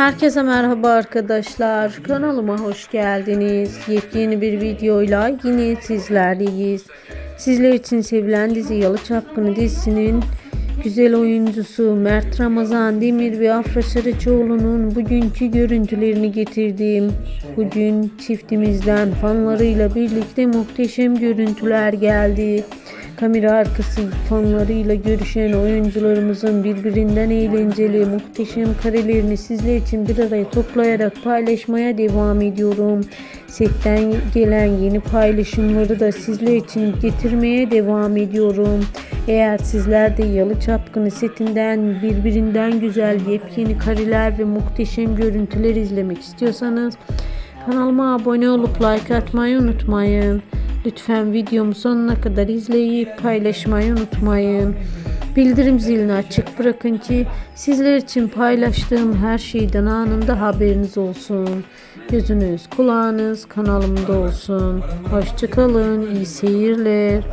Herkese merhaba arkadaşlar. Kanalıma hoş geldiniz. Yepyeni bir videoyla yine sizlerleyiz. Sizler için sevilen dizi Yalı Çapkını dizisinin güzel oyuncusu Mert Ramazan Demir ve Afra Saraçoğlu'nun bugünkü görüntülerini getirdim. Bugün çiftimizden fanlarıyla birlikte muhteşem görüntüler geldi. Kamera arkası fanlarıyla görüşen oyuncularımızın birbirinden eğlenceli, muhteşem karelerini sizler için bir araya toplayarak paylaşmaya devam ediyorum. Setten gelen yeni paylaşımları da sizler için getirmeye devam ediyorum. Eğer sizler de Yalı Çapkını setinden birbirinden güzel yepyeni kareler ve muhteşem görüntüler izlemek istiyorsanız kanalıma abone olup like atmayı unutmayın. Lütfen videomu sonuna kadar izleyip paylaşmayı unutmayın. Bildirim zilini açık bırakın ki sizler için paylaştığım her şeyden anında haberiniz olsun. Gözünüz, kulağınız kanalımda olsun. Hoşçakalın, iyi seyirler.